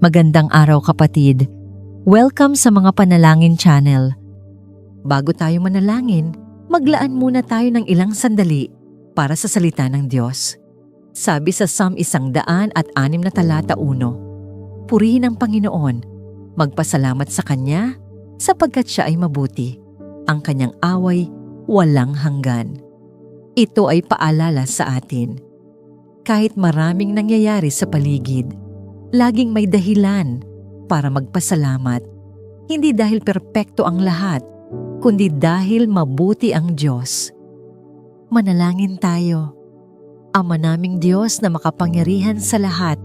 Magandang araw kapatid. Welcome sa mga panalangin channel. Bago tayo manalangin, maglaan muna tayo ng ilang sandali para sa salita ng Diyos. Sabi sa Psalm isang daan at anim na talata uno, Purihin ang Panginoon, magpasalamat sa Kanya sapagkat siya ay mabuti. Ang kanyang away walang hanggan. Ito ay paalala sa atin. Kahit maraming nangyayari sa paligid, laging may dahilan para magpasalamat. Hindi dahil perpekto ang lahat, kundi dahil mabuti ang Diyos. Manalangin tayo. Ama naming Diyos na makapangyarihan sa lahat,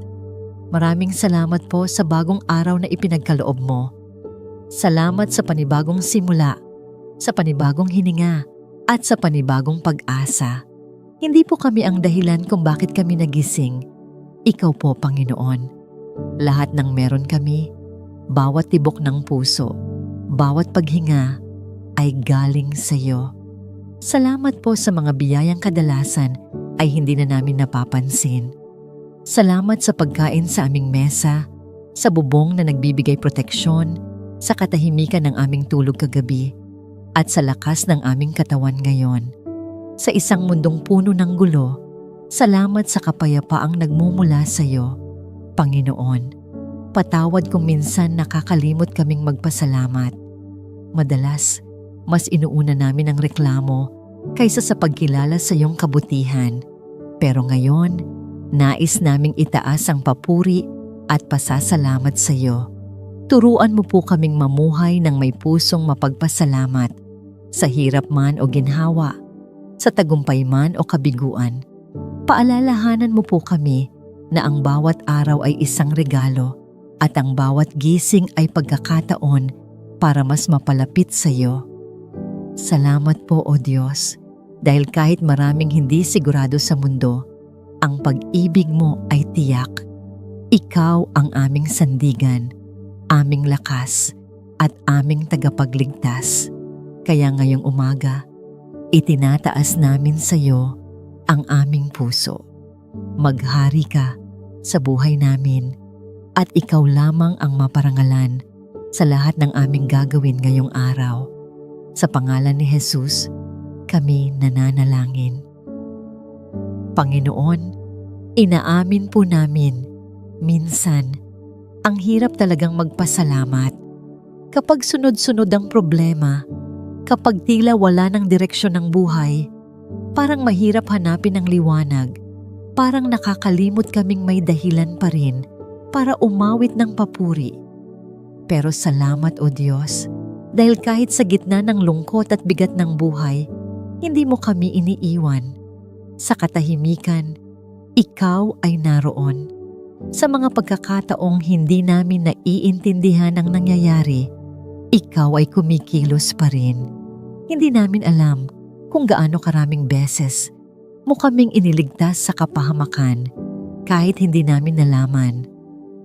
maraming salamat po sa bagong araw na ipinagkaloob mo. Salamat sa panibagong simula, sa panibagong hininga, at sa panibagong pag-asa. Hindi po kami ang dahilan kung bakit kami nagising. Ikaw po, Panginoon. Lahat ng meron kami, bawat tibok ng puso, bawat paghinga, ay galing sa iyo. Salamat po sa mga biyayang kadalasan ay hindi na namin napapansin. Salamat sa pagkain sa aming mesa, sa bubong na nagbibigay proteksyon, sa katahimikan ng aming tulog kagabi, at sa lakas ng aming katawan ngayon. Sa isang mundong puno ng gulo, salamat sa kapayapaang nagmumula sa iyo. Panginoon, patawad kung minsan nakakalimot kaming magpasalamat. Madalas, mas inuuna namin ang reklamo kaysa sa pagkilala sa iyong kabutihan. Pero ngayon, nais naming itaas ang papuri at pasasalamat sa iyo. Turuan mo po kaming mamuhay ng may pusong mapagpasalamat sa hirap man o ginhawa, sa tagumpay man o kabiguan. Paalalahanan mo po kami na ang bawat araw ay isang regalo at ang bawat gising ay pagkakataon para mas mapalapit sa iyo. Salamat po o Diyos dahil kahit maraming hindi sigurado sa mundo, ang pag-ibig mo ay tiyak. Ikaw ang aming sandigan, aming lakas, at aming tagapagligtas. Kaya ngayong umaga, itinataas namin sa iyo ang aming puso. Maghari ka sa buhay namin at ikaw lamang ang maparangalan sa lahat ng aming gagawin ngayong araw. Sa pangalan ni Jesus, kami nananalangin. Panginoon, inaamin po namin, minsan, ang hirap talagang magpasalamat. Kapag sunod-sunod ang problema, kapag tila wala ng direksyon ng buhay, parang mahirap hanapin ang liwanag, parang nakakalimot kaming may dahilan pa rin para umawit ng papuri. Pero salamat o Diyos, dahil kahit sa gitna ng lungkot at bigat ng buhay, hindi mo kami iniiwan. Sa katahimikan, ikaw ay naroon. Sa mga pagkakataong hindi namin naiintindihan ang nangyayari, ikaw ay kumikilos pa rin. Hindi namin alam kung gaano karaming beses mo kaming iniligtas sa kapahamakan kahit hindi namin nalaman.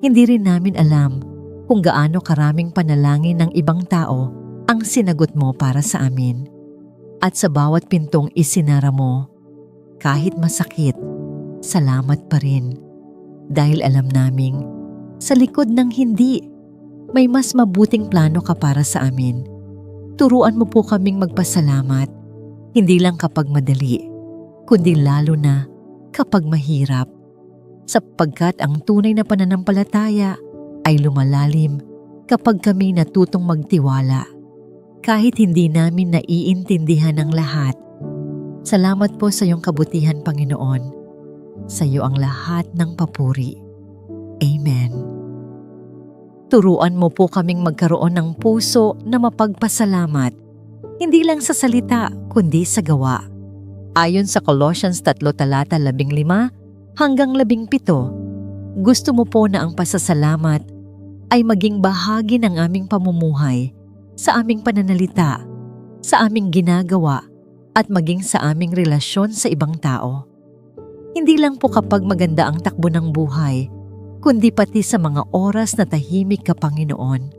Hindi rin namin alam kung gaano karaming panalangin ng ibang tao ang sinagot mo para sa amin. At sa bawat pintong isinara mo, kahit masakit, salamat pa rin. Dahil alam naming, sa likod ng hindi, may mas mabuting plano ka para sa amin. Turuan mo po kaming magpasalamat, hindi lang kapag madali, kundi lalo na kapag mahirap. Sapagkat ang tunay na pananampalataya ay lumalalim kapag kami natutong magtiwala. Kahit hindi namin naiintindihan ang lahat, salamat po sa iyong kabutihan, Panginoon. Sa iyo ang lahat ng papuri. Amen. Turuan mo po kaming magkaroon ng puso na mapagpasalamat, hindi lang sa salita, kundi sa gawa. Ayon sa Colossians 3 talata 15 hanggang 17, gusto mo po na ang pasasalamat ay maging bahagi ng aming pamumuhay, sa aming pananalita, sa aming ginagawa, at maging sa aming relasyon sa ibang tao. Hindi lang po kapag maganda ang takbo ng buhay, kundi pati sa mga oras na tahimik ka, Panginoon.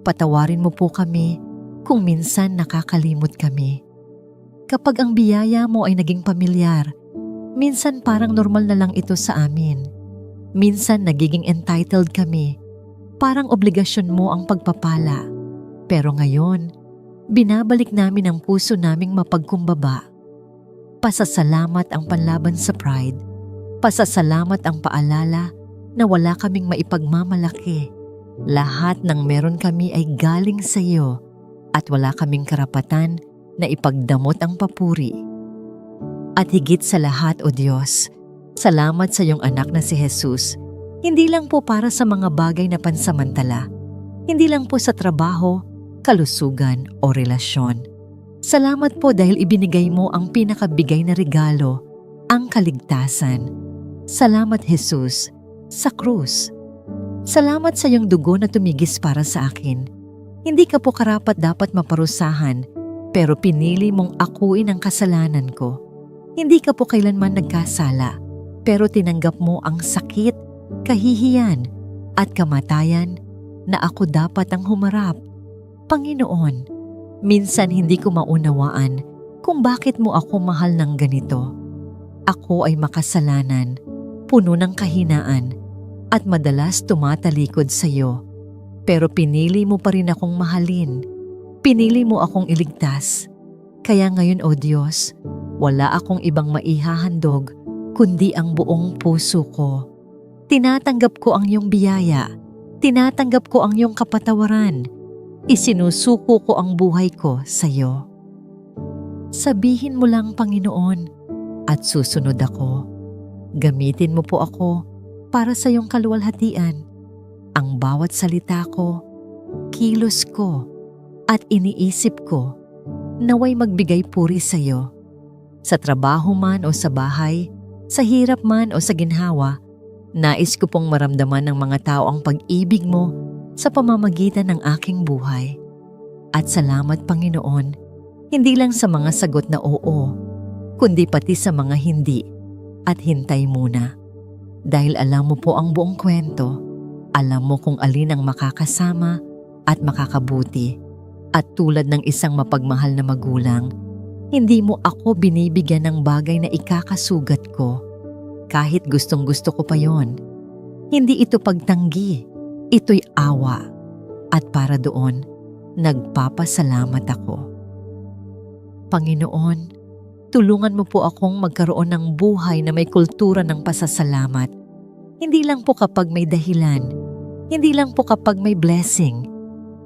Patawarin mo po kami kung minsan nakakalimot kami. Kapag ang biyaya mo ay naging pamilyar, minsan parang normal na lang ito sa amin. Minsan nagiging entitled kami Parang obligasyon mo ang pagpapala. Pero ngayon, binabalik namin ang puso naming mapagkumbaba. Pasasalamat ang panlaban sa pride. Pasasalamat ang paalala na wala kaming maipagmamalaki. Lahat ng meron kami ay galing sa iyo at wala kaming karapatan na ipagdamot ang papuri. At higit sa lahat, O Diyos, salamat sa iyong anak na si Jesus, hindi lang po para sa mga bagay na pansamantala, hindi lang po sa trabaho, kalusugan o relasyon. Salamat po dahil ibinigay mo ang pinakabigay na regalo, ang kaligtasan. Salamat Jesus, sa krus. Salamat sa iyong dugo na tumigis para sa akin. Hindi ka po karapat dapat maparusahan, pero pinili mong akuin ang kasalanan ko. Hindi ka po kailanman nagkasala, pero tinanggap mo ang sakit, kahihiyan, at kamatayan na ako dapat ang humarap. Panginoon, minsan hindi ko maunawaan kung bakit mo ako mahal ng ganito. Ako ay makasalanan, puno ng kahinaan, at madalas tumatalikod sa iyo. Pero pinili mo pa rin akong mahalin. Pinili mo akong iligtas. Kaya ngayon, O Diyos, wala akong ibang maihahandog kundi ang buong puso ko. Tinatanggap ko ang iyong biyaya. Tinatanggap ko ang iyong kapatawaran. Isinusuko ko ang buhay ko sa iyo. Sabihin mo lang, Panginoon, at susunod ako. Gamitin mo po ako para sa iyong kaluwalhatian. Ang bawat salita ko, kilos ko, at iniisip ko, naway magbigay puri sa iyo. Sa trabaho man o sa bahay, sa hirap man o sa ginhawa, nais ko pong maramdaman ng mga tao ang pag-ibig mo sa pamamagitan ng aking buhay. At salamat Panginoon, hindi lang sa mga sagot na oo, kundi pati sa mga hindi at hintay muna. Dahil alam mo po ang buong kwento, alam mo kung alin ang makakasama at makakabuti. At tulad ng isang mapagmahal na magulang, hindi mo ako binibigyan ng bagay na ikakasugat ko. Kahit gustong gusto ko pa yon. Hindi ito pagtanggi, ito'y awa. At para doon, nagpapasalamat ako. Panginoon, tulungan mo po akong magkaroon ng buhay na may kultura ng pasasalamat. Hindi lang po kapag may dahilan, hindi lang po kapag may blessing,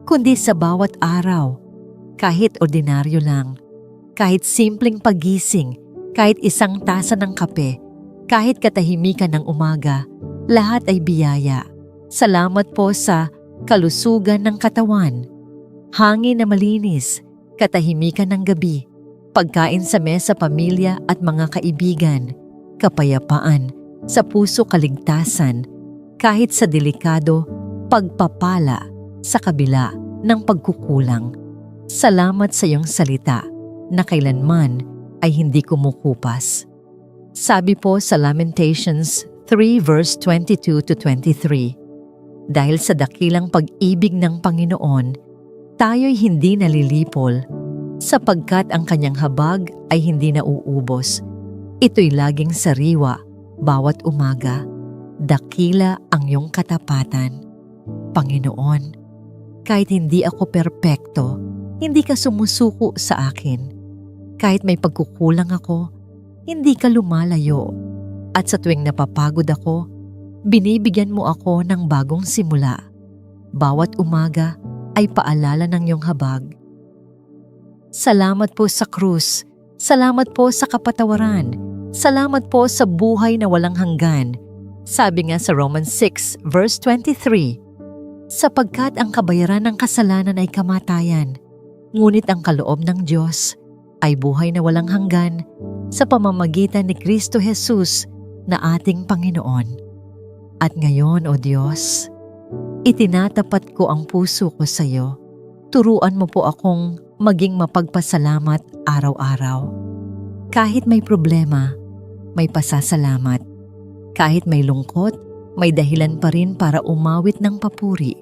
kundi sa bawat araw, kahit ordinaryo lang, kahit simpleng pagising, kahit isang tasa ng kape, kahit katahimikan ng umaga, lahat ay biyaya. Salamat po sa kalusugan ng katawan, hangin na malinis, katahimikan ng gabi, pagkain sa mesa pamilya at mga kaibigan, kapayapaan, sa puso kaligtasan, kahit sa delikado, pagpapala sa kabila ng pagkukulang. Salamat sa iyong salita na kailanman ay hindi kumukupas. Sabi po sa Lamentations 3 verse 22 to 23, Dahil sa dakilang pag-ibig ng Panginoon, tayo'y hindi nalilipol, sapagkat ang kanyang habag ay hindi nauubos. Ito'y laging sariwa, bawat umaga. Dakila ang iyong katapatan. Panginoon, kahit hindi ako perpekto, hindi ka sumusuko sa akin. Kahit may pagkukulang ako, hindi ka lumalayo. At sa tuwing napapagod ako, binibigyan mo ako ng bagong simula. Bawat umaga ay paalala ng iyong habag. Salamat po sa krus. Salamat po sa kapatawaran. Salamat po sa buhay na walang hanggan. Sabi nga sa Romans 6 verse 23, Sapagkat ang kabayaran ng kasalanan ay kamatayan, ngunit ang kaloob ng Diyos ay buhay na walang hanggan sa pamamagitan ni Kristo Jesus na ating Panginoon. At ngayon, O Diyos, itinatapat ko ang puso ko sa iyo. Turuan mo po akong maging mapagpasalamat araw-araw. Kahit may problema, may pasasalamat. Kahit may lungkot, may dahilan pa rin para umawit ng papuri.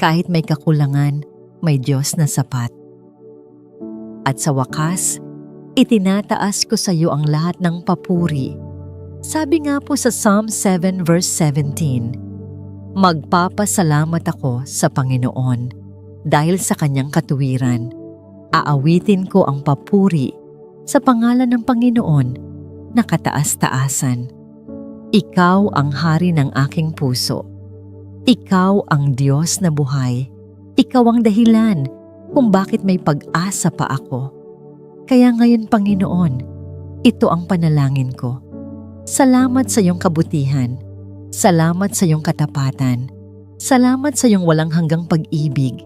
Kahit may kakulangan, may Diyos na sapat. At sa wakas, itinataas ko sa iyo ang lahat ng papuri. Sabi nga po sa Psalm 7 verse 17, Magpapasalamat ako sa Panginoon dahil sa kanyang katuwiran. Aawitin ko ang papuri sa pangalan ng Panginoon na kataas-taasan. Ikaw ang hari ng aking puso. Ikaw ang Diyos na buhay. Ikaw ang dahilan kung bakit may pag-asa pa ako. Kaya ngayon, Panginoon, ito ang panalangin ko. Salamat sa iyong kabutihan. Salamat sa iyong katapatan. Salamat sa iyong walang hanggang pag-ibig.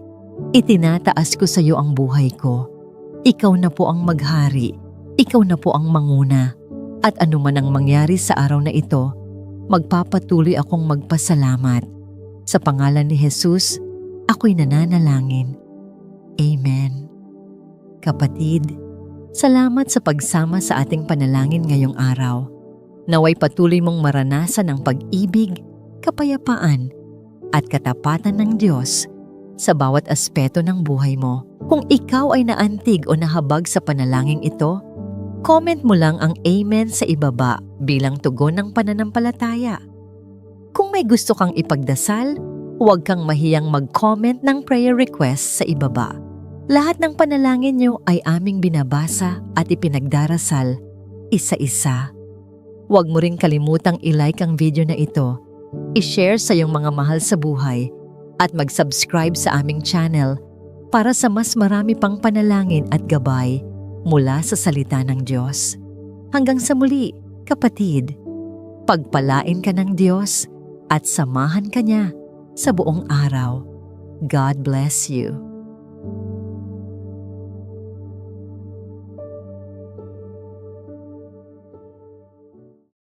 Itinataas ko sa iyo ang buhay ko. Ikaw na po ang maghari. Ikaw na po ang manguna. At anuman ang mangyari sa araw na ito, magpapatuloy akong magpasalamat. Sa pangalan ni Jesus, ako'y nananalangin. Amen. Kapatid, salamat sa pagsama sa ating panalangin ngayong araw. Naway patuloy mong maranasan ang pag-ibig, kapayapaan, at katapatan ng Diyos sa bawat aspeto ng buhay mo. Kung ikaw ay naantig o nahabag sa panalangin ito, comment mo lang ang Amen sa ibaba bilang tugon ng pananampalataya. Kung may gusto kang ipagdasal, huwag kang mahiyang mag-comment ng prayer request sa ibaba. Lahat ng panalangin nyo ay aming binabasa at ipinagdarasal isa-isa. Huwag mo rin kalimutang i-like ang video na ito, i-share sa iyong mga mahal sa buhay, at mag-subscribe sa aming channel para sa mas marami pang panalangin at gabay mula sa salita ng Diyos. Hanggang sa muli, kapatid, pagpalain ka ng Diyos at samahan ka niya sa buong araw. God bless you.